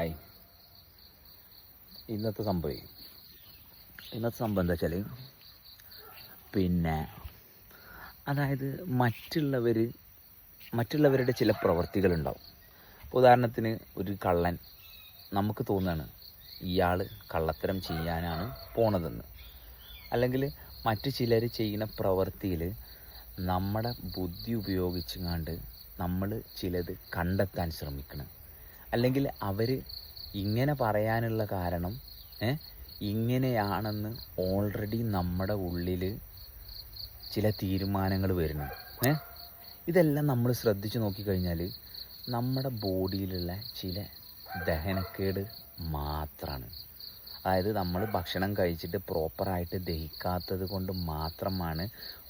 ആയി ഇന്നത്തെ സംഭവം ഇന്നത്തെ സംഭവം എന്താ വെച്ചാൽ പിന്നെ അതായത് മറ്റുള്ളവർ മറ്റുള്ളവരുടെ ചില പ്രവൃത്തികളുണ്ടാവും ഇപ്പോൾ ഉദാഹരണത്തിന് ഒരു കള്ളൻ നമുക്ക് തോന്നുകയാണ് ഇയാൾ കള്ളത്തരം ചെയ്യാനാണ് പോണതെന്ന്. അല്ലെങ്കിൽ മറ്റു ചിലർ ചെയ്യുന്ന പ്രവൃത്തിയിൽ നമ്മുടെ ബുദ്ധി ഉപയോഗിച്ചുകൊണ്ട് നമ്മൾ ചിലത് കണ്ടെത്താൻ ശ്രമിക്കണം. അല്ലെങ്കിൽ അവർ ഇങ്ങനെ പറയാനുള്ള കാരണം ഇങ്ങനെയാണെന്ന് ഓൾറെഡി നമ്മുടെ ഉള്ളിൽ ചില തീരുമാനങ്ങൾ വരുന്നു ഏ? ഇതെല്ലാം നമ്മൾ ശ്രദ്ധിച്ച് നോക്കിക്കഴിഞ്ഞാൽ നമ്മുടെ ബോഡിയിലുള്ള ചില ദഹനക്കേട് മാത്രമാണ് അതായത് നമ്മൾ ഭക്ഷണം കഴിച്ചിട്ട് പ്രോപ്പറായിട്ട് ദഹിക്കാത്തത് കൊണ്ട് മാത്രമാണ്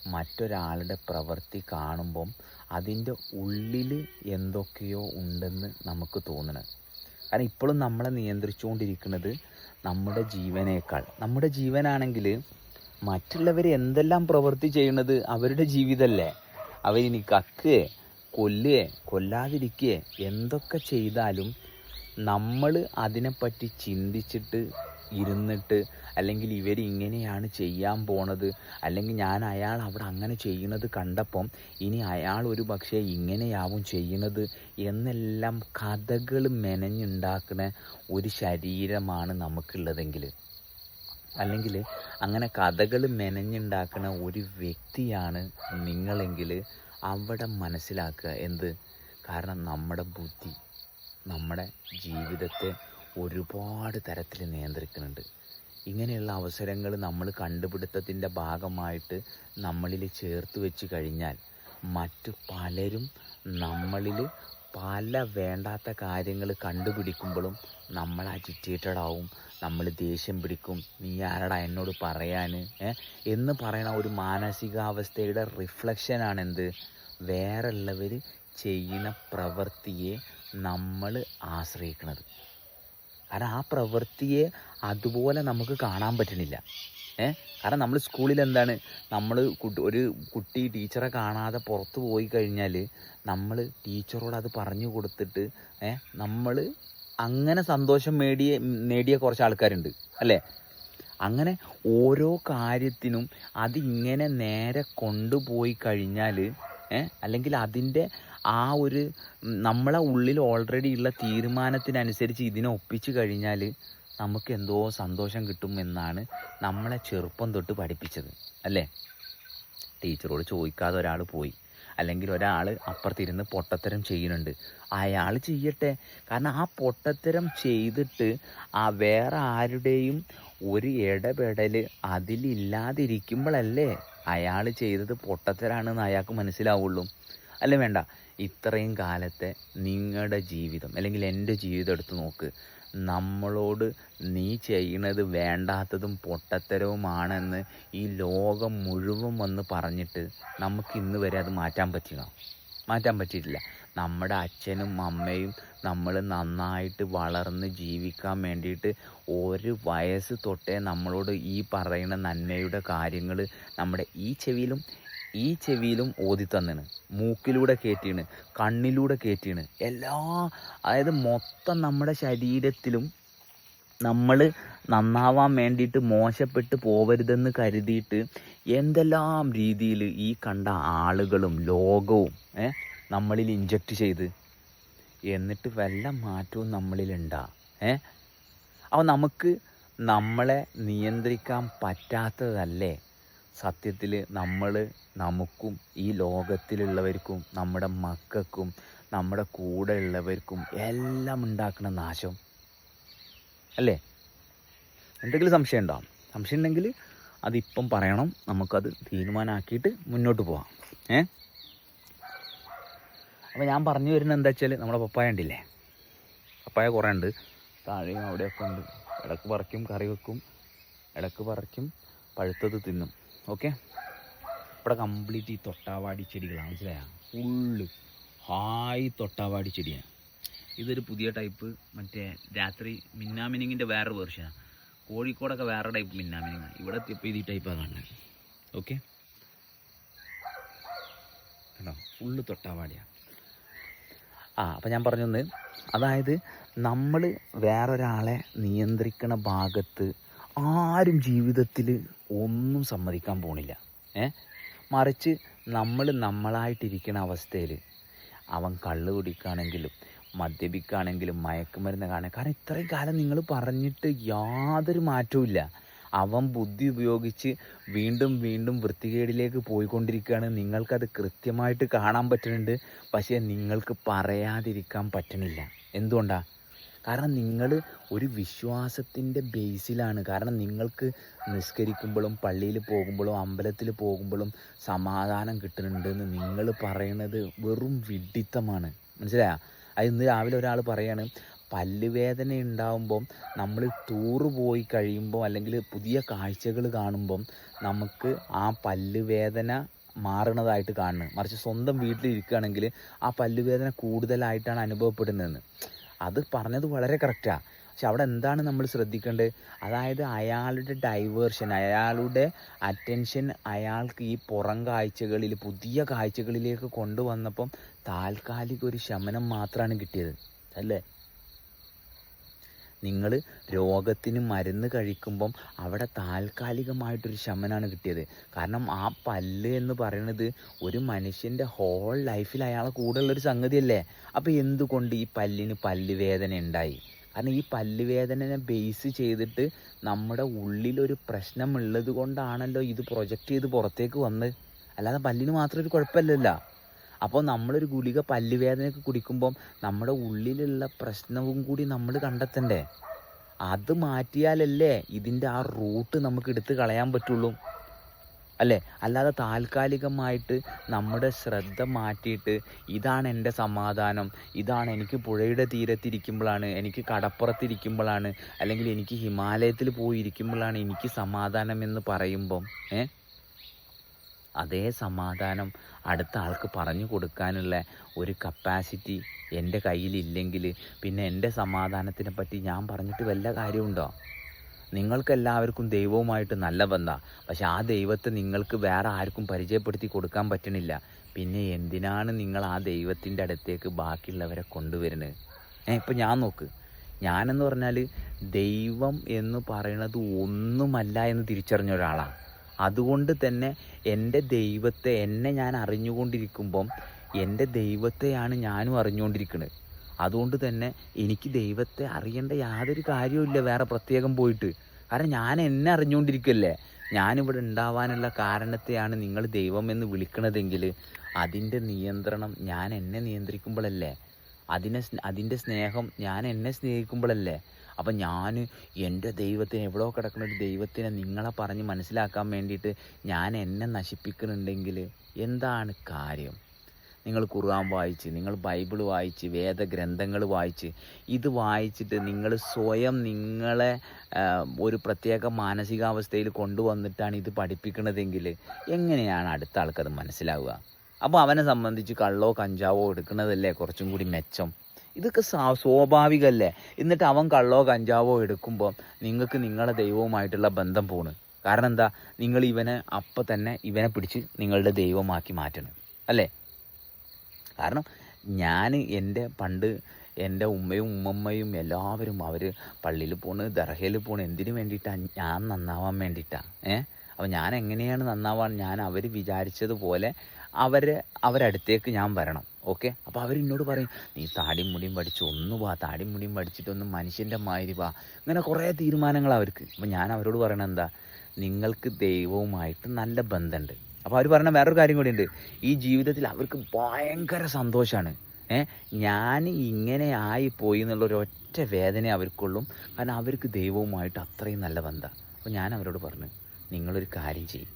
മറ്റൊരാളുടെ പ്രവൃത്തി കാണുമ്പം അതിന്റെ ഉള്ളിൽ എന്തൊക്കെയോ ഉണ്ടെന്ന് നമുക്ക് തോന്നണം. കാരണം ഇപ്പോഴും നമ്മളെ നിയന്ത്രിച്ചുകൊണ്ടിരിക്കുന്നത് നമ്മുടെ ജീവനേക്കാൾ. നമ്മുടെ ജീവനാണെങ്കിൽ മറ്റുള്ളവർ എന്തെല്ലാം പ്രവൃത്തി ചെയ്യുന്നത് അവരുടെ ജീവിതമല്ലേ? അവരിനി കക്കുകയെ കൊല്ലുകയെ കൊല്ലാതിരിക്കുകയെ എന്തൊക്കെ ചെയ്താലും നമ്മൾ അതിനെപ്പറ്റി ചിന്തിച്ചിട്ട് ഇരുന്നിട്ട് അല്ലെങ്കിൽ ഇവർ ഇങ്ങനെയാണ് ചെയ്യാൻ പോണത് അല്ലെങ്കിൽ ഞാൻ അയാൾ അവിടെ അങ്ങനെ ചെയ്യുന്നത് കണ്ടപ്പം ഇനി അയാൾ ഒരു പക്ഷേ ഇങ്ങനെയാവും ചെയ്യുന്നത് എന്നെല്ലാം കഥകൾ മെനഞ്ഞുണ്ടാക്കുന്ന ഒരു ശരീരമാണ് നമുക്കുള്ളതെങ്കിൽ അല്ലെങ്കിൽ അങ്ങനെ കഥകൾ മെനഞ്ഞുണ്ടാക്കുന്ന ഒരു വ്യക്തിയാണ് നിങ്ങളെങ്കിൽ അവിടെ മനസ്സിലാക്കുക. എന്ത്? കാരണം നമ്മുടെ ബുദ്ധി നമ്മുടെ ജീവിതത്തെ ഒരുപാട് തരത്തിൽ നിയന്ത്രിക്കുന്നുണ്ട്. ഇങ്ങനെയുള്ള അവസരങ്ങൾ നമ്മൾ കണ്ടുപിടുത്തത്തിന്റെ ഭാഗമായിട്ട് നമ്മളിൽ ചേർത്ത് വെച്ച് കഴിഞ്ഞാൽ മറ്റു പലരും നമ്മളിൽ പല വേണ്ടാത്ത കാര്യങ്ങൾ കണ്ടുപിടിക്കുമ്പോഴും നമ്മൾ അജിറ്റേറ്റഡ് ആവും. നമ്മൾ ദേഷ്യം പിടിക്കും. നീ ആരടാ എന്നോട് പറയാൻ? എന്ന് പറയണ ഒരു മാനസികാവസ്ഥയുടെ റിഫ്ലക്ഷനാണ് എന്ത് വേറുള്ളവർ ചെയ്യുന്ന പ്രവൃത്തിയെ നമ്മൾ ആശ്രയിക്കുന്നത്. കാരണം ആ പ്രവൃത്തിയെ അതുപോലെ നമുക്ക് കാണാൻ പറ്റണില്ല ഏ? കാരണം നമ്മൾ സ്കൂളിൽ എന്താണ്? നമ്മൾ ഒരു കുട്ടി ടീച്ചറെ കാണാതെ പുറത്ത് പോയി കഴിഞ്ഞാൽ നമ്മൾ ടീച്ചറോട് അത് പറഞ്ഞു കൊടുത്തിട്ട് ഏ? നമ്മൾ അങ്ങനെ സന്തോഷം നേടിയ നേടിയ കുറച്ച് ആൾക്കാരുണ്ട്. അല്ലേ? അങ്ങനെ ഓരോ കാര്യത്തിനും അതിങ്ങനെ നേരെ കൊണ്ടുപോയി കഴിഞ്ഞാൽ അല്ലെങ്കിൽ അതിന്റെ ആ ഒരു നമ്മളെ ഉള്ളിൽ ഓൾറെഡി ഉള്ള തീരുമാനത്തിനനുസരിച്ച് ഇതിനെ ഒപ്പിച്ച് കഴിഞ്ഞാൽ നമുക്ക് എന്തോ സന്തോഷം കിട്ടും എന്നാണ് നമ്മളെ ചെറുപ്പം തൊട്ട് പഠിപ്പിച്ചത് അല്ലേ? ടീച്ചറോട് ചോദിക്കാതെ ഒരാൾ പോയി. അല്ലെങ്കിൽ ഒരാൾ അപ്പുറത്തിരുന്ന് പൊട്ടത്തരം ചെയ്യുന്നുണ്ട്. അയാൾ ചെയ്യട്ടെ. കാരണം ആ പൊട്ടത്തരം ചെയ്തിട്ട് ആ വേറെ ആരുടെയും ഒരു ഇടപെടൽ അതിലില്ലാതിരിക്കുമ്പോഴല്ലേ അയാൾ ചെയ്തത് പൊട്ടത്തരാണെന്ന് അയാൾക്ക് മനസ്സിലാവുള്ളൂ. അല്ലേ വേണ്ട? ഇത്രയും കാലത്തെ നിങ്ങളുടെ ജീവിതം അല്ലെങ്കിൽ എന്റെ ജീവിതം എടുത്ത് നോക്ക്. നമ്മളോട് നീ ചെയ്യണത് വേണ്ടാത്തതും പൊട്ടത്തരവുമാണെന്ന് ഈ ലോകം മുഴുവൻ വന്ന് പറഞ്ഞിട്ട് നമുക്ക് ഇന്ന് വരെ അത് മാറ്റാൻ പറ്റണോ മാറ്റാൻ പറ്റിയിട്ടില്ല. നമ്മുടെ അച്ഛനും അമ്മയും നമ്മൾ നന്നായിട്ട് വളർന്ന് ജീവിക്കാൻ വേണ്ടിയിട്ട് ഒരു വയസ്സ് തൊട്ടേ നമ്മളോട് ഈ പറയുന്ന നന്മയുടെ കാര്യങ്ങൾ നമ്മുടെ ഈ ചെവിയിലും ഈ ചെവിയിലും ഓതി തന്നിണ് മൂക്കിലൂടെ കയറ്റിയാണ് കണ്ണിലൂടെ കയറ്റിയാണ് എല്ലാ അതായത് മൊത്തം നമ്മുടെ ശരീരത്തിലും നമ്മൾ നന്നാവാൻ വേണ്ടിയിട്ട് മോശപ്പെട്ട് പോവരുതെന്ന് കരുതിയിട്ട് എന്തെല്ലാം രീതിയിൽ ഈ കണ്ട ആളുകളും ലോകവും ഏ നമ്മളിൽ ഇഞ്ചക്ട് ചെയ്ത് എന്നിട്ട് വല്ല മാറ്റവും നമ്മളിലുണ്ടാ ഏ? അപ്പോൾ നമുക്ക് നമ്മളെ നിയന്ത്രിക്കാൻ പറ്റാത്തതല്ലേ? സത്യത്തിൽ നമ്മൾ നമുക്കും ഈ ലോകത്തിലുള്ളവർക്കും നമ്മുടെ മക്കൾക്കും നമ്മുടെ കൂടെ ഉള്ളവർക്കും എല്ലാം ഉണ്ടാക്കുന്ന നാശം. അല്ലേ? എന്തെങ്കിലും സംശയം ഉണ്ടോ സംശയം ഉണ്ടെങ്കിൽ അതിപ്പം പറയണം. നമുക്കത് തീരുമാനമാക്കിയിട്ട് മുന്നോട്ട് പോവാം. ഏ? അപ്പോൾ ഞാൻ പറഞ്ഞു വരുന്നത് എന്താ വെച്ചാൽ നമ്മുടെ പപ്പായ ഉണ്ടില്ലേ പപ്പായ കുറേ ഉണ്ട്. താഴെയും അവിടെയൊക്കെ ഉണ്ട്. ഇടയ്ക്ക് പറിക്കും കറി വെക്കും. ഇടയ്ക്ക് പറിക്കും പഴുത്തത് തിന്നും. ഓക്കെ ഇവിടെ കംപ്ലീറ്റ് ഈ തൊട്ടാവാടി ചെടികളാണ് മനസ്സിലായാ? ഫുള്ള് ഹായ് തൊട്ടാവാടി ചെടിയാണ്. ഇതൊരു പുതിയ ടൈപ്പ് മറ്റേ രാത്രി മിന്നാമിനിങ്ങിന്റെ വേറെ വേർഷനാണ് കോഴിക്കോടൊക്കെ വേറെ ടൈപ്പ് മിന്നാമിനിങ് ഇവിടെ എത്തിയപ്പോൾ ഇത് ഈ ടൈപ്പാണ് കാണുന്നത്. ഓക്കെ കേട്ടോ ഫുള്ള് തൊട്ടാവാടിയാണ്. ആ അപ്പം ഞാൻ പറഞ്ഞൊന്ന്. അതായത് നമ്മൾ വേറൊരാളെ നിയന്ത്രിക്കണ ഭാഗത്ത് ആരും ജീവിതത്തിൽ ഒന്നും സമ്മതിക്കാൻ പോണില്ല. ഏ? മറിച്ച് നമ്മൾ നമ്മളായിട്ടിരിക്കുന്ന അവസ്ഥയിൽ അവൻ കള്ള് കുടിക്കുകയാണെങ്കിലും മദ്യപിക്കുകയാണെങ്കിലും മയക്കുമരുന്ന് കാണാൻ കാരണം ഇത്രയും കാലം നിങ്ങൾ പറഞ്ഞിട്ട് യാതൊരു മാറ്റവും അവൻ ബുദ്ധി ഉപയോഗിച്ച് വീണ്ടും വീണ്ടും വൃത്തികേടിലേക്ക് പോയിക്കൊണ്ടിരിക്കുകയാണ്. നിങ്ങൾക്കത് കൃത്യമായിട്ട് കാണാൻ പറ്റുന്നുണ്ട്. പക്ഷേ നിങ്ങൾക്ക് പറയാതിരിക്കാൻ പറ്റണില്ല. എന്തുകൊണ്ടാണ് കാരണം നിങ്ങൾ ഒരു വിശ്വാസത്തിന്റെ ബേസിലാണ്. കാരണം നിങ്ങൾക്ക് നിസ്കരിക്കുമ്പോഴും പള്ളിയിൽ പോകുമ്പോഴും അമ്പലത്തിൽ പോകുമ്പോഴും സമാധാനം കിട്ടുന്നുണ്ടെന്ന് നിങ്ങൾ പറയണത് വെറും വിഡിത്തമാണ്. മനസ്സിലായ? അത് ഇന്ന് രാവിലെ ഒരാൾ പറയാണ് പല്ലുവേദന ഉണ്ടാവുമ്പം നമ്മൾ ടൂറ് പോയി കഴിയുമ്പോൾ അല്ലെങ്കിൽ പുതിയ കാഴ്ചകൾ കാണുമ്പം നമുക്ക് ആ പല്ലുവേദന മാറണതായിട്ട് കാണുന്നത് മറിച്ച് സ്വന്തം വീട്ടിലിരിക്കുകയാണെങ്കിൽ ആ പല്ലുവേദന കൂടുതലായിട്ടാണ് അനുഭവപ്പെടുന്നതെന്ന്. അത് പറഞ്ഞത് വളരെ കറക്റ്റാണ് പക്ഷെ അവിടെ എന്താണ് നമ്മൾ ശ്രദ്ധിക്കേണ്ടത്? അതായത് അയാളുടെ ഡൈവേർഷൻ അയാളുടെ അറ്റൻഷൻ അയാൾക്ക് ഈ പുറം കാഴ്ചകളിൽ പുതിയ കാഴ്ചകളിലേക്ക് കൊണ്ടുവന്നപ്പം താൽക്കാലിക ഒരു ശമനം മാത്രമാണ് കിട്ടിയത്. അല്ലേ? നിങ്ങൾ രോഗത്തിന് മരുന്ന് കഴിക്കുമ്പം അവിടെ താൽക്കാലികമായിട്ടൊരു ശമനമാണ് കിട്ടിയത്. കാരണം ആ പല്ല് എന്ന് പറയുന്നത് ഒരു മനുഷ്യന്റെ ഹോൾ ലൈഫിൽ അയാളെ കൂടെയുള്ളൊരു സംഗതിയല്ലേ? അപ്പോൾ എന്തുകൊണ്ട് ഈ പല്ലിന് പല്ല് വേദന ഉണ്ടായി? കാരണം ഈ പല്ലുവേദനനെ ബേസ് ചെയ്തിട്ട് നമ്മുടെ ഉള്ളിലൊരു പ്രശ്നമുള്ളത് കൊണ്ടാണല്ലോ ഇത് പ്രൊജക്റ്റ് ചെയ്ത് പുറത്തേക്ക് വന്നത്. അല്ലാതെ പല്ലിന് മാത്രം ഒരു കുഴപ്പമില്ലല്ലോ. അപ്പോൾ നമ്മളൊരു ഗുളിക പല്ലുവേദനയൊക്കെ കുടിക്കുമ്പം നമ്മുടെ ഉള്ളിലുള്ള പ്രശ്നവും കൂടി നമ്മൾ കണ്ടെത്തണ്ടേ? അത് മാറ്റിയാലല്ലേ ഇതിന്റെ ആ റൂട്ട് നമുക്ക് എടുത്ത് കളയാൻ പറ്റുള്ളൂ. അല്ലേ? അല്ലാതെ താൽക്കാലികമായിട്ട് നമ്മുടെ ശ്രദ്ധ മാറ്റിയിട്ട് ഇതാണ് എന്റെ സമാധാനം ഇതാണ് എനിക്ക് പുഴയുടെ തീരത്തിരിക്കുമ്പോഴാണ് എനിക്ക് കടപ്പുറത്തിരിക്കുമ്പോഴാണ് അല്ലെങ്കിൽ എനിക്ക് ഹിമാലയത്തിൽ പോയി ഇരിക്കുമ്പോഴാണ് എനിക്ക് സമാധാനം എന്ന് പറയുമ്പം ഏ? അതേ സമാധാനം അടുത്ത ആൾക്ക് പറഞ്ഞു കൊടുക്കാനുള്ള ഒരു കപ്പാസിറ്റി എന്റെ കയ്യിലില്ലെങ്കിൽ പിന്നെ എന്റെ സമാധാനത്തിനെ പറ്റി ഞാൻ പറഞ്ഞിട്ട് വല്ല കാര്യമുണ്ടോ? നിങ്ങൾക്കെല്ലാവർക്കും ദൈവവുമായിട്ട് നല്ല ബന്ധമാണ് പക്ഷെ ആ ദൈവത്തെ നിങ്ങൾക്ക് വേറെ ആർക്കും പരിചയപ്പെടുത്തി കൊടുക്കാൻ പറ്റണില്ല. പിന്നെ എന്തിനാണ് നിങ്ങൾ ആ ദൈവത്തിന്റെ അടുത്തേക്ക് ബാക്കിയുള്ളവരെ കൊണ്ടുവരുന്നത് ഏ ഇപ്പം ഞാൻ നോക്ക്. ഞാനെന്ന് പറഞ്ഞാൽ ദൈവം എന്ന് പറയുന്നത് ഒന്നുമല്ല എന്ന് തിരിച്ചറിഞ്ഞ ഒരാളാണ് അതുകൊണ്ട് തന്നെ എന്റെ ദൈവത്തെ എന്നെ ഞാൻ അറിഞ്ഞുകൊണ്ടിരിക്കുമ്പം എന്റെ ദൈവത്തെയാണ് ഞാനും അറിഞ്ഞുകൊണ്ടിരിക്കുന്നത്. അതുകൊണ്ട് തന്നെ എനിക്ക് ദൈവത്തെ അറിയേണ്ട യാതൊരു കാര്യവുമില്ല വേറെ പ്രത്യേകം പോയിട്ട്. കാരണം ഞാൻ എന്നെ അറിഞ്ഞുകൊണ്ടിരിക്കല്ലേ? ഞാനിവിടെ ഉണ്ടാവാനുള്ള കാരണത്തെയാണ് നിങ്ങൾ ദൈവം എന്ന് വിളിക്കണതെങ്കിൽ അതിന്റെ നിയന്ത്രണം ഞാൻ എന്നെ നിയന്ത്രിക്കുമ്പോഴല്ലേ? അതിനെ അതിന്റെ സ്നേഹം ഞാൻ എന്നെ സ്നേഹിക്കുമ്പോഴല്ലേ? അപ്പം ഞാൻ എന്റെ ദൈവത്തിന് എവിടെ കിടക്കുന്ന ഒരു ദൈവത്തിനെ നിങ്ങളെ പറഞ്ഞ് മനസ്സിലാക്കാൻ വേണ്ടിയിട്ട് ഞാൻ എന്നെ നശിപ്പിക്കുന്നുണ്ടെങ്കിൽ എന്താണ് കാര്യം? നിങ്ങൾ ഖുർആൻ വായിച്ച് നിങ്ങൾ ബൈബിൾ വായിച്ച് വേദഗ്രന്ഥങ്ങൾ വായിച്ച് ഇത് വായിച്ചിട്ട് നിങ്ങൾ സ്വയം നിങ്ങളെ ഒരു പ്രത്യേക മാനസികാവസ്ഥയിൽ കൊണ്ടുവന്നിട്ടാണ് ഇത് പഠിപ്പിക്കുന്നതെങ്കിൽ എങ്ങനെയാണ് അടുത്ത ആൾക്കത് മനസ്സിലാവുക? അപ്പോൾ അവനെ സംബന്ധിച്ച് കള്ളോ കഞ്ചാവോ എടുക്കുന്നതല്ലേ കുറച്ചും കൂടി മെച്ചം? ഇതൊക്കെ സ്വാ- സ്വാഭാവികമല്ലേ എന്നിട്ട് അവൻ കള്ളോ കഞ്ചാവോ എടുക്കുമ്പോൾ നിങ്ങൾക്ക് നിങ്ങളെ ദൈവവുമായിട്ടുള്ള ബന്ധം പോണ്. കാരണം എന്താ? നിങ്ങൾ ഇവനെ അപ്പം തന്നെ ഇവനെ പിടിച്ച് നിങ്ങളുടെ ദൈവമാക്കി മാറ്റണം. അല്ലേ? കാരണം ഞാൻ എന്റെ പണ്ട് എന്റെ ഉമ്മയും ഉമ്മമ്മയും എല്ലാവരും അവർ പള്ളിയിൽ പോണ് ദർഹയിൽ പോണ് എന്തിനു വേണ്ടിയിട്ടാണ് ഞാൻ നന്നാവാൻ വേണ്ടിയിട്ടാണ് ഏ? അപ്പോൾ ഞാൻ എങ്ങനെയാണ് നന്നാവാൻ? ഞാൻ അവർ വിചാരിച്ചതുപോലെ അവരെ അവരടുത്തേക്ക് ഞാൻ വരണം. ഓക്കെ? അപ്പോൾ അവരെന്നോട് പറയും നീ താടിയും മുടിയും പഠിച്ച് ഒന്ന് വാ താടിയും മുടിയും പഠിച്ചിട്ടൊന്ന് മനുഷ്യന്റെ മാതിരി വാ. ഇങ്ങനെ കുറേ തീരുമാനങ്ങൾ അവർക്ക്. അപ്പോൾ ഞാൻ അവരോട് പറയണത് എന്താ? നിങ്ങൾക്ക് ദൈവവുമായിട്ട് നല്ല ബന്ധമുണ്ട് അപ്പോൾ അവർ പറഞ്ഞ വേറൊരു കാര്യം കൂടിയുണ്ട്. ഈ ജീവിതത്തിൽ അവർക്ക് ഭയങ്കര സന്തോഷമാണ് ഏ? ഞാൻ ഇങ്ങനെ ആയിപ്പോയി എന്നുള്ളൊരു ഒറ്റ വേദന അവർക്കുള്ളും. കാരണം അവർക്ക് ദൈവവുമായിട്ട് അത്രയും നല്ല ബന്ധമാണ് അപ്പോൾ ഞാൻ അവരോട് പറഞ്ഞു നിങ്ങളൊരു കാര്യം ചെയ്യും.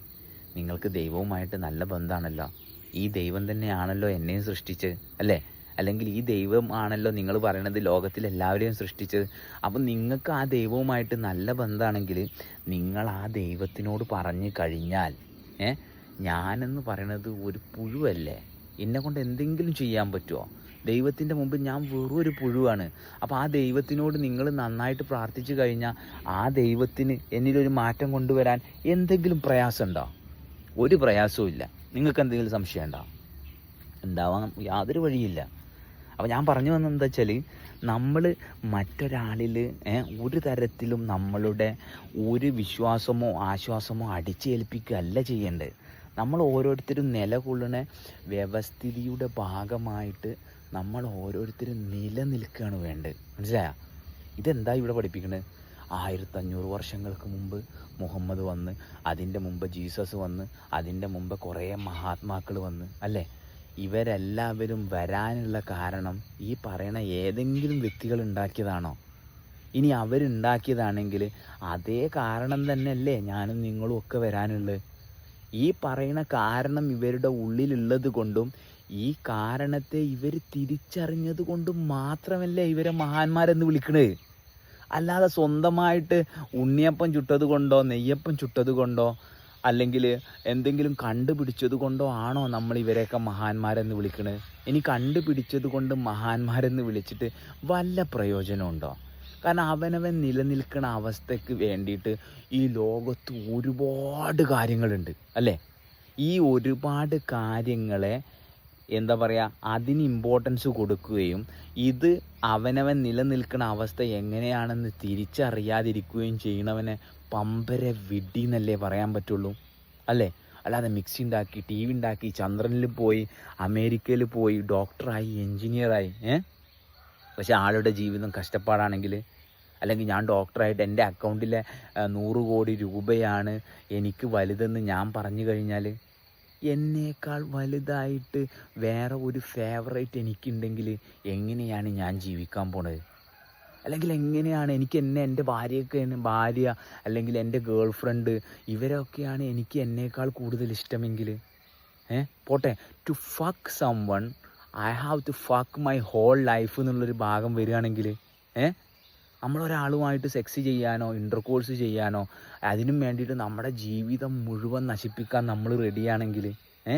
നിങ്ങൾക്ക് ദൈവവുമായിട്ട് നല്ല ബന്ധമാണല്ലോ ഈ ദൈവം തന്നെയാണല്ലോ എന്നെയും സൃഷ്ടിച്ചത് അല്ലേ? അല്ലെങ്കിൽ ഈ ദൈവം ആണല്ലോ നിങ്ങൾ പറയണത് ലോകത്തിൽ എല്ലാവരെയും സൃഷ്ടിച്ചത്. അപ്പം നിങ്ങൾക്ക് ആ ദൈവവുമായിട്ട് നല്ല ബന്ധമാണെങ്കിൽ നിങ്ങൾ ആ ദൈവത്തിനോട് പറഞ്ഞു കഴിഞ്ഞാൽ ഏ ഞാനെന്ന് പറയണത് ഒരു പുഴുവല്ലേ? എന്നെ കൊണ്ട് എന്തെങ്കിലും ചെയ്യാൻ പറ്റുമോ ദൈവത്തിന്റെ മുമ്പിൽ ഞാൻ വെറും ഒരു പുഴുവാണ്. അപ്പോൾ ആ ദൈവത്തിനോട് നിങ്ങൾ നന്നായിട്ട് പ്രാർത്ഥിച്ചു കഴിഞ്ഞാൽ ആ ദൈവത്തിന് എന്നിലൊരു മാറ്റം കൊണ്ടുവരാൻ എന്തെങ്കിലും പ്രയാസമുണ്ടോ? ഒരു പ്രയാസവും ഇല്ല നിങ്ങൾക്ക് എന്തെങ്കിലും സംശയം ഉണ്ടോ? ഉണ്ടാവാൻ യാതൊരു വഴിയില്ല. അപ്പോൾ ഞാൻ പറഞ്ഞു വന്നത് എന്താ വെച്ചാൽ നമ്മൾ മറ്റൊരാളിൽ ഒരു തരത്തിലും നമ്മളുടെ ഒരു വിശ്വാസമോ ആശ്വാസമോ അടിച്ചേൽപ്പിക്കുകയല്ല ചെയ്യേണ്ടത്. നമ്മൾ ഓരോരുത്തരും നിലകൊള്ളുന്ന വ്യവസ്ഥിതിയുടെ ഭാഗമായിട്ട് നമ്മൾ ഓരോരുത്തരും നിലനിൽക്കുകയാണ് വേണ്ടത്. മനസ്സിലായ? ഇതെന്താ ഇവിടെ പഠിപ്പിക്കുന്നത് ആയിരത്തഞ്ഞൂറ് വർഷങ്ങൾക്ക് മുമ്പ് മുഹമ്മദ് വന്ന് അതിന്റെ മുമ്പ് ജീസസ് വന്ന് അതിന്റെ മുമ്പ് കുറേ മഹാത്മാക്കൾ വന്ന് അല്ലേ? ഇവരെല്ലാവരും വരാനുള്ള കാരണം ഈ പറയണ ഏതെങ്കിലും വ്യക്തികൾ ഉണ്ടാക്കിയതാണോ? ഇനി അവരുണ്ടാക്കിയതാണെങ്കിൽ അതേ കാരണം തന്നെയല്ലേ ഞാനും നിങ്ങളും ഒക്കെ വരാനുള്ളത് ഈ പറയുന്ന കാരണം ഇവരുടെ ഉള്ളിലുള്ളത് കൊണ്ടും ഈ കാരണത്തെ ഇവർ തിരിച്ചറിഞ്ഞത് കൊണ്ടും മാത്രമല്ലേ ഇവരെ മഹാന്മാരെന്ന് വിളിക്കണത് അല്ലാതെ സ്വന്തമായിട്ട് ഉണ്ണിയപ്പം ചുട്ടത് കൊണ്ടോ നെയ്യപ്പം ചുട്ടത് കൊണ്ടോ അല്ലെങ്കിൽ എന്തെങ്കിലും കണ്ടുപിടിച്ചത് കൊണ്ടോ ആണോ നമ്മൾ ഇവരെയൊക്കെ മഹാന്മാരെന്ന് വിളിക്കണത് ഇനി കണ്ടുപിടിച്ചത് കൊണ്ട് മഹാന്മാരെന്ന് വിളിച്ചിട്ട് വല്ല പ്രയോജനമുണ്ടോ കാരണം അവനവൻ നിലനിൽക്കുന്ന അവസ്ഥയ്ക്ക് വേണ്ടിയിട്ട് ഈ ലോകത്ത് ഒരുപാട് കാര്യങ്ങളുണ്ട് അല്ലേ? ഈ ഒരുപാട് കാര്യങ്ങളെ എന്താ പറയുക അതിന് ഇമ്പോർട്ടൻസ് കൊടുക്കുകയും ഇത് അവനവൻ നിലനിൽക്കുന്ന അവസ്ഥ എങ്ങനെയാണെന്ന് തിരിച്ചറിയാതിരിക്കുകയും ചെയ്യണവനെ പമ്പര വിഡി എന്നല്ലേ പറയാൻ പറ്റുള്ളൂ അല്ലേ? അല്ലാതെ മിക്സി ഉണ്ടാക്കി ടി വി ഉണ്ടാക്കി ചന്ദ്രനിൽ പോയി അമേരിക്കയിൽ പോയി ഡോക്ടറായി എൻജിനീയറായി ഏ? പക്ഷെ ആളുടെ ജീവിതം കഷ്ടപ്പാടാണെങ്കിൽ അല്ലെങ്കിൽ ഞാൻ ഡോക്ടറായിട്ട് എന്റെ അക്കൗണ്ടിലെ നൂറ് കോടി രൂപയാണ് എനിക്ക് വലുതെന്ന് ഞാൻ പറഞ്ഞു കഴിഞ്ഞാൽ എന്നേക്കാൾ വലുതായിട്ട് വേറെ ഒരു ഫേവറേറ്റ് എനിക്കുണ്ടെങ്കിൽ എങ്ങനെയാണ് ഞാൻ ജീവിക്കാൻ പോണത്? അല്ലെങ്കിൽ എങ്ങനെയാണ് എനിക്ക് എന്നെ എന്റെ ഭാര്യയൊക്കെ ഭാര്യ അല്ലെങ്കിൽ എന്റെ ഗേൾ ഫ്രണ്ട് ഇവരൊക്കെയാണ് എനിക്ക് എന്നേക്കാൾ കൂടുതൽ ഇഷ്ടമെങ്കിൽ ഏ? പോട്ടെ. To fuck someone I have to fuck my whole life എന്നുള്ളൊരു ഭാഗം വരികയാണെങ്കിൽ ഏ? നമ്മളൊരാളുമായിട്ട് സെക്സ് ചെയ്യാനോ ഇന്റർകോഴ്സ് ചെയ്യാനോ അതിനും വേണ്ടിയിട്ട് നമ്മുടെ ജീവിതം മുഴുവൻ നശിപ്പിക്കാൻ നമ്മൾ റെഡിയാണെങ്കിൽ ഏ?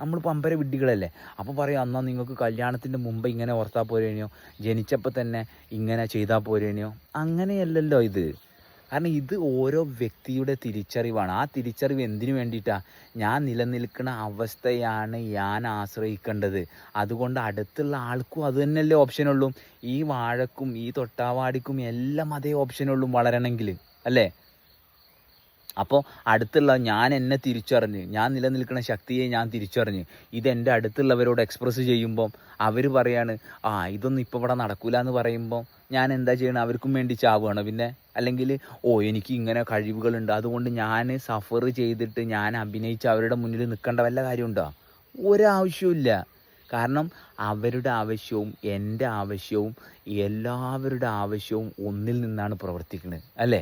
നമ്മൾ പമ്പര വിഡ്ഢികളല്ലേ? അപ്പോൾ പറയും അന്നാ നിങ്ങൾക്ക് കല്യാണത്തിന്റെ മുമ്പ് ഇങ്ങനെ ഓർത്താൽ പോരേനെയോ ജനിച്ചപ്പോൾ തന്നെ ഇങ്ങനെ ചെയ്താൽ പോരേനെയോ അങ്ങനെയല്ലല്ലോ ഇത്. കാരണം ഇത് ഓരോ വ്യക്തിയുടെ തിരിച്ചറിവാണ്. ആ തിരിച്ചറിവ് എന്തിനു വേണ്ടിയിട്ടാണ് ഞാൻ നിലനിൽക്കുന്ന അവസ്ഥയാണ് ഞാൻ ആശ്രയിക്കേണ്ടത്. അതുകൊണ്ട് അടുത്തുള്ള ആൾക്കും അത് തന്നെയല്ലേ ഓപ്ഷനുള്ളൂ ഈ വാഴക്കും ഈ തൊട്ടാവാടിക്കും എല്ലാം അതേ ഓപ്ഷനുള്ളൂ വളരണമെങ്കിൽ. അല്ലേ? അപ്പോൾ അടുത്തുള്ള ഞാൻ എന്നെ തിരിച്ചറിഞ്ഞ് ഞാൻ നിലനിൽക്കുന്ന ശക്തിയെ ഞാൻ തിരിച്ചറിഞ്ഞ് എന്റെ അടുത്തുള്ളവരോട് എക്സ്പ്രസ് ചെയ്യുമ്പം അവർ പറയാണ് ആ ഇതൊന്നും ഇപ്പോൾ ഇവിടെ നടക്കൂല എന്ന് പറയുമ്പോൾ ഞാൻ എന്താ ചെയ്യണം? അവർക്കും വേണ്ടി ചാവുകയാണ്. പിന്നെ അല്ലെങ്കിൽ ഓ എനിക്ക് ഇങ്ങനെ കഴിവുകളുണ്ട്. അതുകൊണ്ട് ഞാൻ സഫർ ചെയ്തിട്ട് ഞാൻ അഭിനയിച്ച് അവരുടെ മുന്നിൽ നിൽക്കേണ്ട വല്ല കാര്യമുണ്ടോ? ഒരാവശ്യമില്ല കാരണം അവരുടെ ആവശ്യവും എന്റെ ആവശ്യവും എല്ലാവരുടെ ആവശ്യവും ഒന്നിൽ നിന്നാണ് പ്രവർത്തിക്കുന്നത് അല്ലേ?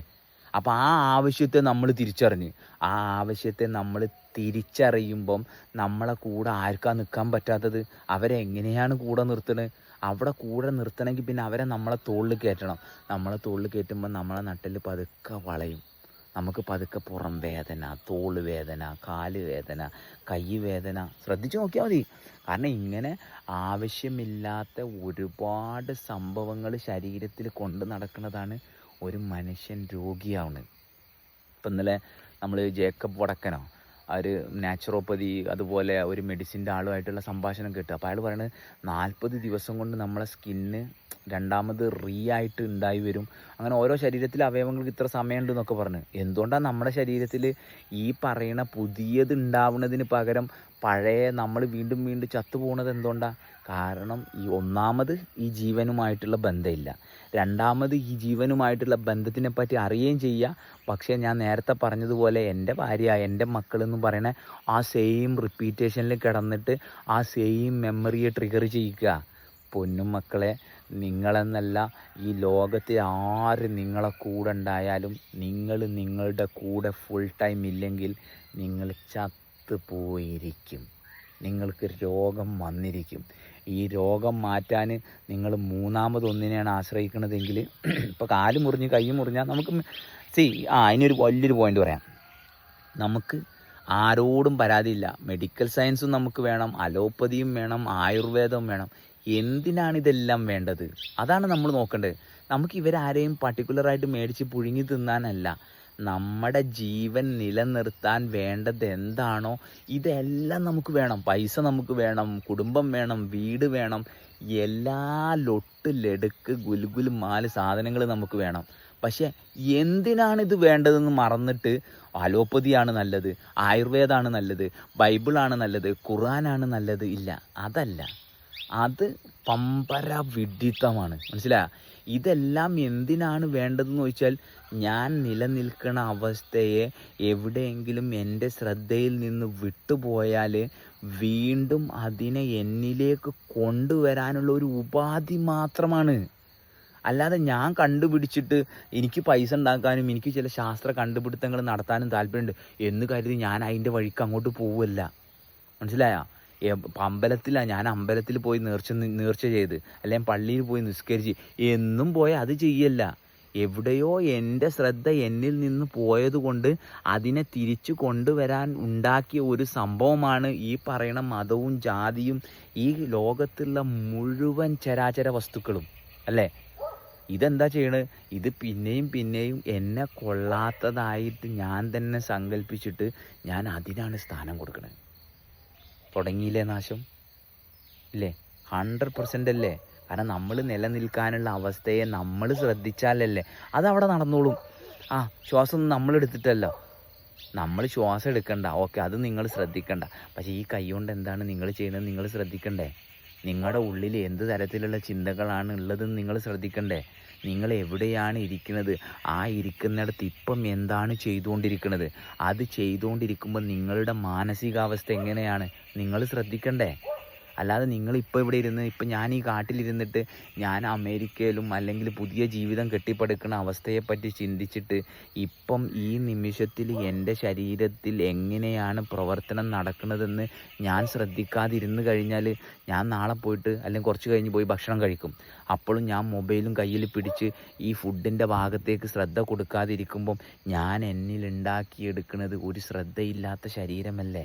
അപ്പോൾ ആ ആവശ്യത്തെ നമ്മൾ തിരിച്ചറിഞ്ഞ്. ആ ആവശ്യത്തെ നമ്മൾ തിരിച്ചറിയുമ്പം നമ്മളെ കൂടെ ആർക്കാ നിൽക്കാൻ പറ്റാത്തത്? അവരെ എങ്ങനെയാണ് കൂടെ നിർത്തുന്നത് അവിടെ കൂടെ നിർത്തണമെങ്കിൽ പിന്നെ അവരെ നമ്മളെ തോളിൽ കയറ്റണം നമ്മളെ തോളിൽ കയറ്റുമ്പോൾ നമ്മളെ നട്ടിൽ പതുക്കെ വളയും. നമുക്ക് പതുക്കെ പുറം വേദന തോൾ വേദന കാൽ വേദന കൈ വേദന ശ്രദ്ധിച്ചു നോക്കിയാൽ മതി. കാരണം ഇങ്ങനെ ആവശ്യമില്ലാത്ത ഒരുപാട് സംഭവങ്ങൾ ശരീരത്തിൽ കൊണ്ട് നടക്കുന്നതാണ് ഒരു മനുഷ്യൻ രോഗിയാവുന്നത് ഇപ്പം ഇന്നലെ നമ്മൾ ജേക്കബ് വടക്കനോ ഒരു നാച്ചുറോപ്പതി അതുപോലെ ഒരു മെഡിസിന്റെ ആളുമായിട്ടുള്ള സംഭാഷണം കേട്ടു. അപ്പോൾ അയാൾ പറയുന്നത് നാൽപ്പത് ദിവസം കൊണ്ട് നമ്മളെ സ്കിന്ന് രണ്ടാമത് റീ ആയിട്ട് ഉണ്ടായി വരും. അങ്ങനെ ഓരോ ശരീരത്തിലെ അവയവങ്ങൾക്ക് ഇത്ര സമയമുണ്ട് എന്നൊക്കെ പറഞ്ഞു. എന്തുകൊണ്ടാണ് നമ്മുടെ ശരീരത്തിൽ ഈ പറയുന്ന പുതിയത് ഉണ്ടാവുന്നതിന് പകരം പഴയ നമ്മൾ വീണ്ടും വീണ്ടും ചത്തു ചത്തുപോകുന്നത് എന്തുകൊണ്ടാണ് കാരണം ഈ ഒന്നാമത് ഈ ജീവനുമായിട്ടുള്ള ബന്ധമില്ല. രണ്ടാമത് ഈ ജീവനുമായിട്ടുള്ള ബന്ധത്തിനെ പറ്റി അറിയുകയും ചെയ്യുക പക്ഷേ ഞാൻ നേരത്തെ പറഞ്ഞതുപോലെ എന്റെ ഭാര്യ എന്റെ മക്കൾ എന്ന് പറയുന്ന ആ സെയിം റിപ്പീറ്റേഷനിൽ കിടന്നിട്ട് ആ സെയിം മെമ്മറിയെ ട്രിഗർ ചെയ്യുക. പൊന്നും മക്കളെ നിങ്ങളെന്നല്ല ഈ ലോകത്തിൽ ആര് നിങ്ങളെ കൂടെ ഉണ്ടായാലും നിങ്ങൾ നിങ്ങളുടെ കൂടെ ഫുൾ ടൈം ഇല്ലെങ്കിൽ നിങ്ങൾ ചത്ത് പോയിരിക്കും. നിങ്ങൾക്ക് രോഗം വന്നിരിക്കും. ഈ രോഗം മാറ്റാൻ നിങ്ങൾ മൂന്നാമതൊന്നിനെയാണ് ആശ്രയിക്കുന്നതെങ്കിൽ ഇപ്പോൾ കാൽ മുറിഞ്ഞ് കൈ മുറിഞ്ഞാൽ നമുക്ക് സി ആ അതിനൊരു വലിയൊരു പോയിന്റ് പറയാം. നമുക്ക് ആരോടും പരാതിയില്ല. മെഡിക്കൽ സയൻസും നമുക്ക് വേണം. അലോപ്പതിയും വേണം. ആയുർവേദവും വേണം. എന്തിനാണ് ഇതെല്ലാം വേണ്ടത്? അതാണ് നമ്മൾ നോക്കേണ്ടത്. നമുക്ക് ഇവരാരെയും പർട്ടിക്കുലറായിട്ട് മേടിച്ച് പുഴുങ്ങി തിന്നാനല്ല. നമ്മുടെ ജീവൻ നിലനിർത്താൻ വേണ്ടത് എന്താണോ ഇതെല്ലാം നമുക്ക് വേണം. പൈസ നമുക്ക് വേണം കുടുംബം വേണം വീട് വേണം എല്ലാ ലൊട്ട് ലടുക്ക് ഗുൽഗുൽ മാൽ സാധനങ്ങൾ നമുക്ക് വേണം. പക്ഷെ എന്തിനാണ് ഇത് വേണ്ടതെന്ന് മറന്നിട്ട് അലോപ്പതിയാണ് നല്ലത് ആയുർവേദമാണ് നല്ലത് ബൈബിളാണ് നല്ലത് ഖുറാനാണ് നല്ലത് ഇല്ല. അതല്ല. അത് പമ്പര വിഡിത്തമാണ്. മനസ്സിലായ ഇതെല്ലാം എന്തിനാണ് വേണ്ടതെന്ന് ചോദിച്ചാൽ ഞാൻ നിലനിൽക്കുന്ന അവസ്ഥയെ എവിടെയെങ്കിലും എന്റെ ശ്രദ്ധയിൽ നിന്ന് വിട്ടുപോയാൽ വീണ്ടും അതിനെ എന്നിലേക്ക് കൊണ്ടുവരാനുള്ള ഒരു ഉപാധി മാത്രമാണ്. അല്ലാതെ ഞാൻ കണ്ടുപിടിച്ചിട്ട് എനിക്ക് പൈസ ഉണ്ടാക്കാനും എനിക്ക് ചില ശാസ്ത്ര കണ്ടുപിടുത്തങ്ങൾ നടത്താനും താല്പര്യമുണ്ട് എന്ന് കരുതി ഞാൻ അതിന്റെ വഴിക്ക് അങ്ങോട്ട് പോവുമല്ല മനസ്സിലായോ? അമ്പലത്തിലാണ് ഞാൻ അമ്പലത്തിൽ പോയി നേർച്ച നേർച്ച ചെയ്ത് അല്ലെങ്കിൽ പള്ളിയിൽ പോയി നിസ്കരിച്ച് എന്നും പോയി അത് ചെയ്യല്ല. എവിടെയോ എന്റെ ശ്രദ്ധ എന്നിൽ നിന്ന് പോയതുകൊണ്ട് അതിനെ തിരിച്ചു കൊണ്ടുവരാൻ ഉണ്ടാക്കിയ ഒരു സംഭവമാണ് ഈ പറയുന്ന മതവും ജാതിയും ഈ ലോകത്തുള്ള മുഴുവൻ ചരാചര വസ്തുക്കളും അല്ലേ? ഇതെന്താ ചെയ്യണത് ഇത് പിന്നെയും പിന്നെയും എന്നെ കൊള്ളാത്തതായിട്ട് ഞാൻ തന്നെ സങ്കല്പിച്ചിട്ട് ഞാൻ അതിനാണ് സ്ഥാനം കൊടുക്കുന്നത് തുടങ്ങിയില്ലേ നാശം? ഇല്ലേ? ഹൺഡ്രഡ് പെർസെന്റ് അല്ലേ? കാരണം നമ്മൾ നിലനിൽക്കാനുള്ള അവസ്ഥയെ നമ്മൾ ശ്രദ്ധിച്ചാലല്ലേ അതവിടെ നടന്നോളും. ആ ശ്വാസം നമ്മൾ എടുത്തിട്ടല്ലോ നമ്മൾ ശ്വാസം എടുക്കണ്ട. ഓക്കെ അത് നിങ്ങൾ ശ്രദ്ധിക്കണ്ട. പക്ഷേ ഈ കൈ കൊണ്ട് എന്താണ് നിങ്ങൾ ചെയ്യുന്നത്? നിങ്ങൾ ശ്രദ്ധിക്കണ്ടേ? നിങ്ങളുടെ ഉള്ളിൽ എന്ത് തരത്തിലുള്ള ചിന്തകളാണ് ഉള്ളതെന്ന് നിങ്ങൾ ശ്രദ്ധിക്കണ്ടേ? നിങ്ങൾ എവിടെയാണ് ഇരിക്കുന്നത്? ആ ഇരിക്കുന്നിടത്ത് ഇപ്പം എന്താണ് ചെയ്തുകൊണ്ടിരിക്കുന്നത്? അത് ചെയ്തുകൊണ്ടിരിക്കുമ്പോൾ നിങ്ങളുടെ മാനസികാവസ്ഥ എങ്ങനെയാണ്? നിങ്ങൾ ശ്രദ്ധിക്കണ്ടേ? അല്ലാതെ നിങ്ങൾ ഇപ്പോൾ ഇവിടെ ഇരുന്ന് ഇപ്പം ഞാൻ ഈ കാട്ടിലിരുന്നിട്ട് ഞാൻ അമേരിക്കയിലും അല്ലെങ്കിൽ പുതിയ ജീവിതം കെട്ടിപ്പടുക്കുന്ന അവസ്ഥയെപ്പറ്റി ചിന്തിച്ചിട്ട് ഇപ്പം ഈ നിമിഷത്തിൽ എന്റെ ശരീരത്തിൽ എങ്ങനെയാണ് പ്രവർത്തനം നടക്കുന്നതെന്ന് ഞാൻ ശ്രദ്ധിക്കാതിരുന്ന് കഴിഞ്ഞാൽ ഞാൻ നാളെ പോയിട്ട് അല്ലെങ്കിൽ കുറച്ച് കഴിഞ്ഞ് പോയി ഭക്ഷണം കഴിക്കും. അപ്പോഴും ഞാൻ മൊബൈലും കയ്യിൽ പിടിച്ച് ഈ ഫുഡിന്റെ ഭാഗത്തേക്ക് ശ്രദ്ധ കൊടുക്കാതിരിക്കുമ്പം ഞാൻ എന്നിൽ ഉണ്ടാക്കിയെടുക്കുന്നത് ഒരു ശ്രദ്ധയില്ലാത്ത ശരീരമല്ലേ?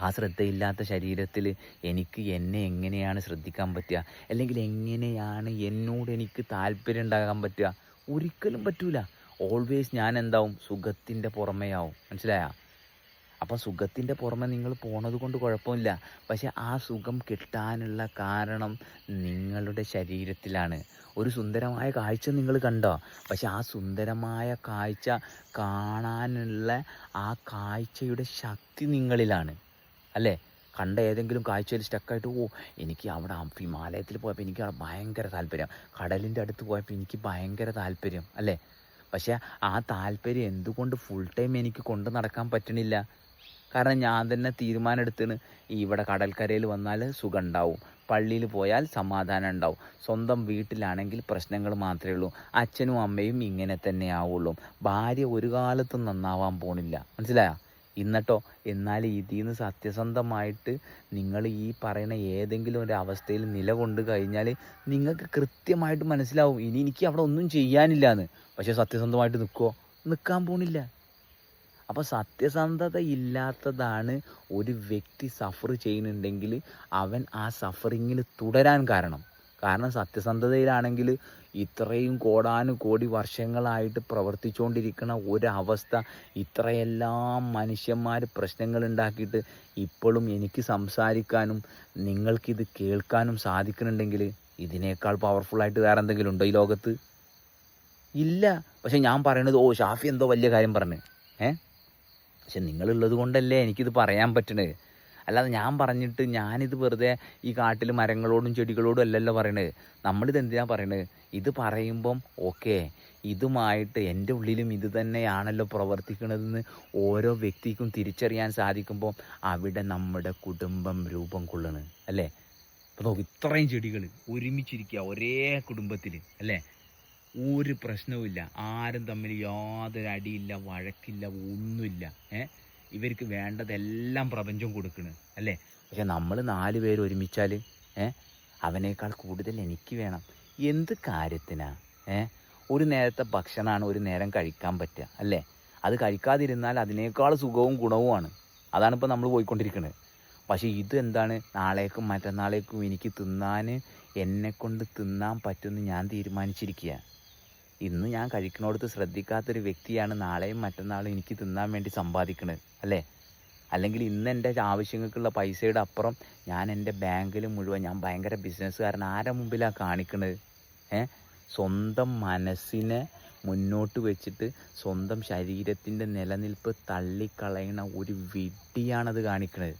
ആ ശ്രദ്ധയില്ലാത്ത ശരീരത്തിൽ എനിക്ക് എന്നെ എങ്ങനെയാണ് ശ്രദ്ധിക്കാൻ പറ്റുക? അല്ലെങ്കിൽ എങ്ങനെയാണ് എന്നോട് എനിക്ക് താല്പര്യം ഉണ്ടാകാൻ പറ്റുക? ഒരിക്കലും പറ്റൂല. ഓൾവേസ് ഞാൻ എന്താവും? സുഖത്തിന്റെ പുറമെയാവും. മനസ്സിലായ? അപ്പോൾ സുഖത്തിന്റെ പുറമെ നിങ്ങൾ പോണത് കൊണ്ട് കുഴപ്പമില്ല. പക്ഷെ ആ സുഖം കിട്ടാനുള്ള കാരണം നിങ്ങളുടെ ശരീരത്തിലാണ്. ഒരു സുന്ദരമായ കാഴ്ച നിങ്ങൾ കണ്ടോ? പക്ഷെ ആ സുന്ദരമായ കാഴ്ച കാണാനുള്ള ആ കാഴ്ചയുടെ ശക്തി നിങ്ങളിലാണ്. അല്ലേ? കണ്ട ഏതെങ്കിലും കാഴ്ചയിൽ സ്റ്റക്കായിട്ട് ഓ എനിക്ക് അവിടെ ഹിമാലയത്തിൽ പോയപ്പോൾ എനിക്ക് അവിടെ ഭയങ്കര താല്പര്യം. കടലിന്റെ അടുത്ത് പോയപ്പോൾ എനിക്ക് ഭയങ്കര താല്പര്യം അല്ലേ? പക്ഷേ ആ താല്പര്യം എന്തുകൊണ്ട് ഫുൾ ടൈം എനിക്ക് കൊണ്ട് നടക്കാൻ പറ്റണില്ല? കാരണം ഞാൻ തന്നെ തീരുമാനം എടുത്തിന് ഇവിടെ കടൽക്കരയിൽ വന്നാൽ സുഖം ഉണ്ടാവും പള്ളിയിൽ പോയാൽ സമാധാനം ഉണ്ടാവും. സ്വന്തം വീട്ടിലാണെങ്കിൽ പ്രശ്നങ്ങൾ മാത്രമേ ഉള്ളൂ. അച്ഛനും അമ്മയും ഇങ്ങനെ തന്നെ ആവുള്ളൂ. ഭാര്യ ഒരു കാലത്തും നന്നാവാൻ പോണില്ല. മനസ്സിലായോ? ഇന്നട്ടോ എന്നാൽ ഇതിൽ നിന്ന് സത്യസന്ധമായിട്ട് നിങ്ങൾ ഈ പറയുന്ന ഏതെങ്കിലും ഒരു അവസ്ഥയിൽ നിലകൊണ്ട് കഴിഞ്ഞാൽ നിങ്ങൾക്ക് കൃത്യമായിട്ട് മനസ്സിലാവും ഇനി എനിക്ക് അവിടെ ഒന്നും ചെയ്യാനില്ല എന്ന് പക്ഷേ സത്യസന്ധമായിട്ട് നിൽക്കുമോ നിൽക്കാൻ പോണില്ല. അപ്പോൾ സത്യസന്ധത ഇല്ലാത്തതാണ് ഒരു വ്യക്തി സഫർ ചെയ്യുന്നുണ്ടെങ്കിൽ അവൻ ആ സഫറിങ്ങിൽ തുടരാൻ കാരണം. കാരണം സത്യസന്ധതയിലാണെങ്കിൽ ഇത്രയും കോടാനു കോടി വർഷങ്ങളായിട്ട് പ്രവർത്തിച്ചുകൊണ്ടിരിക്കുന്ന ഒരവസ്ഥ ഇത്രയെല്ലാം മനുഷ്യന്മാർ പ്രശ്നങ്ങൾ ഉണ്ടാക്കിയിട്ട് ഇപ്പോഴും എനിക്ക് സംസാരിക്കാനും നിങ്ങൾക്കിത് കേൾക്കാനും സാധിക്കുന്നുണ്ടെങ്കിൽ ഇതിനേക്കാൾ പവർഫുള്ളായിട്ട് വേറെ എന്തെങ്കിലും ഉണ്ടോ ഈ ലോകത്ത്? ഇല്ല. പക്ഷെ ഞാൻ പറയണത് ഓ ഷാഫി എന്തോ വലിയ കാര്യം പറഞ്ഞു. ഏ? പക്ഷെ നിങ്ങളുള്ളത് കൊണ്ടല്ലേ എനിക്കിത് പറയാൻ പറ്റണത് അല്ലാതെ ഞാൻ പറഞ്ഞിട്ട് ഞാനിത് വെറുതെ ഈ കാട്ടിൽ മരങ്ങളോടും ചെടികളോടും അല്ലല്ലോ പറയണത് നമ്മളിത് എന്തിനാ പറയണത് ഇത് പറയുമ്പം ഓക്കെ ഇതുമായിട്ട് എന്റെ ഉള്ളിലും ഇത് തന്നെയാണല്ലോ പ്രവർത്തിക്കുന്നതെന്ന് ഓരോ വ്യക്തിക്കും തിരിച്ചറിയാൻ സാധിക്കുമ്പോൾ അവിടെ നമ്മുടെ കുടുംബം രൂപം കൊള്ളണ് അല്ലേ? അപ്പോൾ നോക്ക് ഇത്രയും ചെടികൾ ഒരുമിച്ചിരിക്കുക ഒരേ കുടുംബത്തിൽ അല്ലേ? ഒരു പ്രശ്നവുമില്ല. ആരും തമ്മിൽ യാതൊരു അടിയില്ല വഴക്കില്ല ഒന്നുമില്ല. ഏ? ഇവർക്ക് വേണ്ടതെല്ലാം പ്രപഞ്ചം കൊടുക്കണ് അല്ലേ? പക്ഷെ നമ്മൾ നാല് പേര് ഒരുമിച്ചാൽ ഏ? അവനേക്കാൾ കൂടുതൽ എനിക്ക് വേണം. എന്ത് കാര്യത്തിനാ ഏ? ഒരു നേരത്തെ ഭക്ഷണമാണ് ഒരു നേരം കഴിക്കാൻ പറ്റുക അല്ലേ? അത് കഴിക്കാതിരുന്നാൽ അതിനേക്കാൾ സുഖവും ഗുണവുമാണ്. അതാണ് ഇപ്പോൾ നമ്മൾ പോയിക്കൊണ്ടിരിക്കുന്നത് പക്ഷേ ഇത് എന്താണ്? നാളേക്കും മറ്റന്നാളേക്കും എനിക്ക് തിന്നാൻ എന്നെക്കൊണ്ട് തിന്നാൻ പറ്റുമെന്ന് ഞാൻ തീരുമാനിച്ചിരിക്കുക. ഇന്ന് ഞാൻ കഴിക്കണോടത്ത് ശ്രദ്ധിക്കാത്തൊരു വ്യക്തിയാണ് നാളെയും മറ്റന്നാളും എനിക്ക് തിന്നാൻ വേണ്ടി സമ്പാദിക്കുന്നത് അല്ലേ? അല്ലെങ്കിൽ ഇന്ന് എന്റെ ആവശ്യങ്ങൾക്കുള്ള പൈസയുടെ അപ്പുറം ഞാൻ എന്റെ ബാങ്കിൽ മുഴുവൻ ഞാൻ ഭയങ്കര ബിസിനസ്സുകാരൻ. ആരെ മുമ്പിലാണ് കാണിക്കുന്നത് ഏ? സ്വന്തം മനസ്സിനെ മുന്നോട്ട് വെച്ചിട്ട് സ്വന്തം ശരീരത്തിന്റെ നിലനിൽപ്പ് തള്ളിക്കളയണ ഒരു വിഡ്ഢിയാണത് കാണിക്കുന്നത്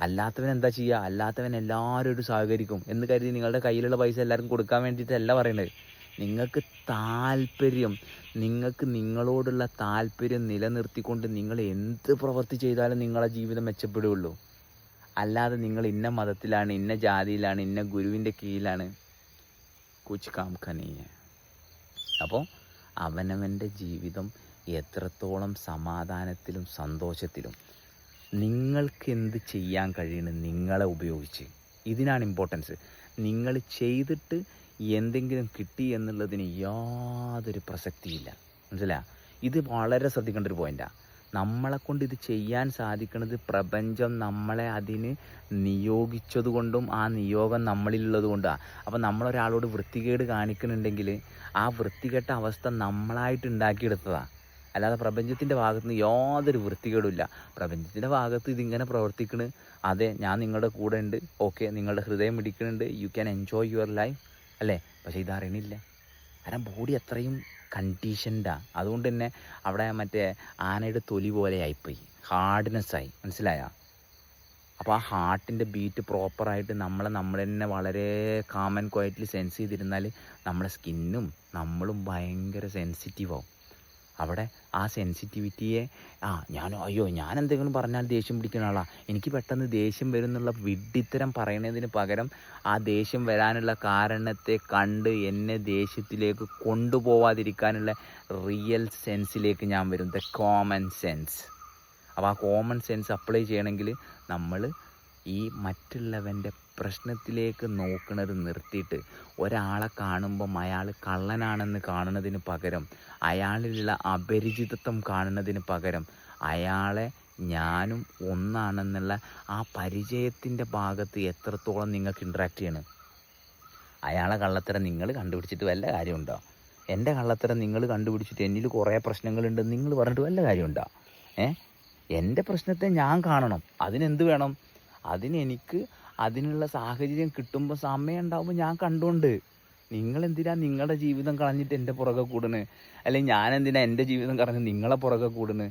അല്ലാത്തവൻ എന്താ ചെയ്യുക? അല്ലാത്തവൻ എല്ലാവരോടും സഹകരിക്കും. എന്ന് കരുതി നിങ്ങളുടെ കയ്യിലുള്ള പൈസ എല്ലാവർക്കും കൊടുക്കാൻ വേണ്ടിയിട്ടല്ല പറയണത്. നിങ്ങൾക്ക് താല്പര്യം നിങ്ങൾക്ക് നിങ്ങളോടുള്ള താല്പര്യം നിലനിർത്തിക്കൊണ്ട് നിങ്ങൾ എന്ത് പ്രവൃത്തി ചെയ്താലും നിങ്ങളെ ജീവിതം മെച്ചപ്പെടുകയുള്ളൂ അല്ലാതെ നിങ്ങൾ ഇന്ന മതത്തിലാണ് ഇന്ന ജാതിയിലാണ് ഇന്ന ഗുരുവിന്റെ കീഴിലാണ്. കുച്ച് കാം ഖനീയ അപ്പോൾ അവനവന്റെ ജീവിതം എത്രത്തോളം സമാധാനത്തിലും സന്തോഷത്തിലും നിങ്ങൾക്ക് എന്ത് ചെയ്യാൻ കഴിയണം നിങ്ങളെ ഉപയോഗിച്ച്. ഇതിനാണ് ഇമ്പോർട്ടൻസ് നിങ്ങൾ ചെയ്തിട്ട് എന്തെങ്കിലും കിട്ടി എന്നുള്ളതിന് യാതൊരു പ്രസക്തിയില്ല. മനസ്സിലാ? ഇത് വളരെ ശ്രദ്ധിക്കേണ്ട ഒരു പോയിന്റാണ് നമ്മളെ കൊണ്ട് ഇത് ചെയ്യാൻ സാധിക്കുന്നത് പ്രപഞ്ചം നമ്മളെ അതിന് നിയോഗിച്ചതുകൊണ്ടും ആ നിയോഗം നമ്മളിലുള്ളത് കൊണ്ടാണ് അപ്പം നമ്മളൊരാളോട് വൃത്തികേട് കാണിക്കുന്നുണ്ടെങ്കിൽ ആ വൃത്തികെട്ട അവസ്ഥ നമ്മളായിട്ട് ഉണ്ടാക്കിയെടുത്തതാണ് അല്ലാതെ പ്രപഞ്ചത്തിന്റെ ഭാഗത്ത് നിന്ന് യാതൊരു വൃത്തികേടുമില്ല. പ്രപഞ്ചത്തിന്റെ ഭാഗത്ത് ഇതിങ്ങനെ പ്രവർത്തിക്കണ്. അതെ ഞാൻ നിങ്ങളുടെ കൂടെ ഉണ്ട് ഓക്കെ നിങ്ങളുടെ ഹൃദയം ഇടിക്കുന്നുണ്ട് you can enjoy your life അല്ലേ? പക്ഷേ ഇതറിയണില്ല കാരണം ബോഡി അത്രയും കണ്ടീഷൻഡാണ് അതുകൊണ്ട് തന്നെ അവിടെ മറ്റേ ആനയുടെ തൊലി പോലെ ആയിപ്പോയി. ഹാർഡ്നെസ്സായി മനസ്സിലായോ? അപ്പോൾ ആ ഹാർട്ടിന്റെ ബീറ്റ് പ്രോപ്പറായിട്ട് നമ്മളെ നമ്മൾ തന്നെ വളരെ കാമൻ ക്വയറ്റ്ലി സെൻസ് ചെയ്തിരുന്നാൽ നമ്മളെ സ്കിന്നും നമ്മളും ഭയങ്കര സെൻസിറ്റീവ് ആവും. അവിടെ ആ സെൻസിറ്റിവിറ്റിയെ ആ ഞാൻ അയ്യോ ഞാൻ എന്തെങ്കിലും പറഞ്ഞാൽ ദേഷ്യം പിടിക്കുന്ന ആളാണ് എനിക്ക് പെട്ടെന്ന് ദേഷ്യം വരുന്നുള്ള വിഡ്ഢിത്തരം പറയുന്നതിന് പകരം ആ ദേഷ്യം വരാനുള്ള കാരണത്തെ കണ്ട് എന്നെ ദേഷ്യത്തിലേക്ക് കൊണ്ടുപോവാതിരിക്കാനുള്ള റിയൽ സെൻസിലേക്ക് ഞാൻ വരും. ദ കോമൺ സെൻസ് അപ്പോൾ ആ കോമൺ സെൻസ് അപ്ലൈ ചെയ്യണമെങ്കിൽ നമ്മൾ ഈ മറ്റുള്ളവന്റെ പ്രശ്നത്തിലേക്ക് നോക്കുന്നത് നിർത്തിയിട്ട് ഒരാളെ കാണുമ്പം അയാൾ കള്ളനാണെന്ന് കാണുന്നതിന് പകരം അയാളിലുള്ള അപരിചിതത്വം കാണുന്നതിന് പകരം അയാളെ ഞാനും ഒന്നാണെന്നുള്ള ആ പരിചയത്തിന്റെ ഭാഗത്ത് എത്രത്തോളം നിങ്ങൾക്ക് ഇൻട്രാക്ട് ചെയ്യണം? അയാളെ കള്ളത്തരം നിങ്ങൾ കണ്ടുപിടിച്ചിട്ട് വല്ല കാര്യമുണ്ടോ? എന്റെ കള്ളത്തരം നിങ്ങൾ കണ്ടുപിടിച്ചിട്ട് എന്നിൽ കുറേ പ്രശ്നങ്ങളുണ്ട് നിങ്ങൾ പറഞ്ഞിട്ട് വല്ല കാര്യമുണ്ടോ? ഏ? എന്റെ പ്രശ്നത്തെ ഞാൻ കാണണം. അതിനെന്ത് വേണം? അതിനെനിക്ക് അതിനുള്ള സാഹചര്യം കിട്ടുമ്പോൾ സമയം ഉണ്ടാകുമ്പോൾ ഞാൻ കണ്ടുകൊണ്ട് നിങ്ങൾ എന്തിനാ നിങ്ങളുടെ ജീവിതം കളഞ്ഞിട്ട് എന്റെ പുറകെ കൂടണ്? അല്ലെങ്കിൽ ഞാൻ എന്തിനാ എന്റെ ജീവിതം കളഞ്ഞ് നിങ്ങളെ പുറകെ കൂടണ്?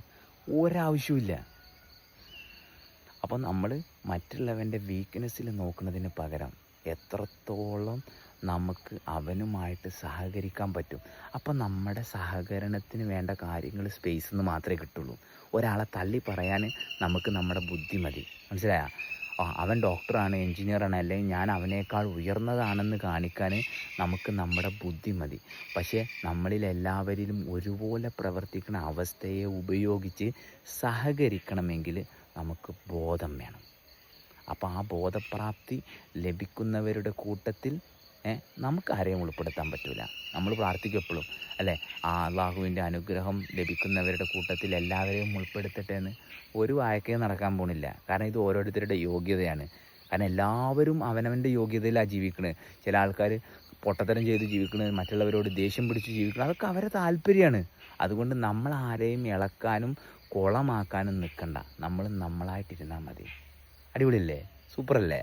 ഒരാവശ്യമില്ല അപ്പം നമ്മൾ മറ്റുള്ളവന്റെ വീക്ക്നെസ്സിൽ നോക്കുന്നതിന് പകരം എത്രത്തോളം നമുക്ക് അവനുമായിട്ട് സഹകരിക്കാൻ പറ്റും? അപ്പം നമ്മുടെ സഹകരണത്തിന് വേണ്ട കാര്യങ്ങൾ സ്പേസ് നിന്ന് മാത്രമേ കിട്ടുള്ളൂ. ഒരാളെ തള്ളി പറയാൻ നമുക്ക് നമ്മുടെ ബുദ്ധി മതി. മനസ്സിലായ? അവൻ ഡോക്ടറാണ് എൻജിനീയറാണ് അല്ലെങ്കിൽ ഞാൻ അവനേക്കാൾ ഉയർന്നതാണെന്ന് കാണിക്കാൻ നമുക്ക് നമ്മുടെ ബുദ്ധി മതി. പക്ഷേ നമ്മളിൽ എല്ലാവരിലും ഒരുപോലെ പ്രവർത്തിക്കുന്ന അവസ്ഥയെ ഉപയോഗിച്ച് സഹകരിക്കണമെങ്കിൽ നമുക്ക് ബോധം വേണം. അപ്പോൾ ആ ബോധപ്രാപ്തി ലഭിക്കുന്നവരുടെ കൂട്ടത്തിൽ നമുക്ക് ആരെയും ഉൾപ്പെടുത്താൻ പറ്റില്ല നമ്മൾ പ്രാർത്ഥിക്കും എപ്പോഴും അല്ലേ? ആ അള്ളാഹുവിന്റെ അനുഗ്രഹം ലഭിക്കുന്നവരുടെ കൂട്ടത്തിൽ എല്ലാവരെയും ഉൾപ്പെടുത്തട്ടെ എന്ന് ഒരു വായക്കയും നടക്കാൻ പോണില്ല. കാരണം ഇത് ഓരോരുത്തരുടെ യോഗ്യതയാണ്. കാരണം എല്ലാവരും അവനവന്റെ യോഗ്യതയിലാണ് ജീവിക്കുന്നത് ചില ആൾക്കാർ പൊട്ടത്തരം ചെയ്ത് ജീവിക്കുന്നത് മറ്റുള്ളവരോട് ദേഷ്യം പിടിച്ച് ജീവിക്കുന്നത് അതൊക്കെ അവരെ താല്പര്യമാണ്. അതുകൊണ്ട് നമ്മൾ ആരെയും ഇളക്കാനും കുളമാക്കാനും നിൽക്കണ്ട. നമ്മൾ നമ്മളായിട്ടിരുന്നാൽ മതി. അടിപൊളിയല്ലേ? സൂപ്പറല്ലേ?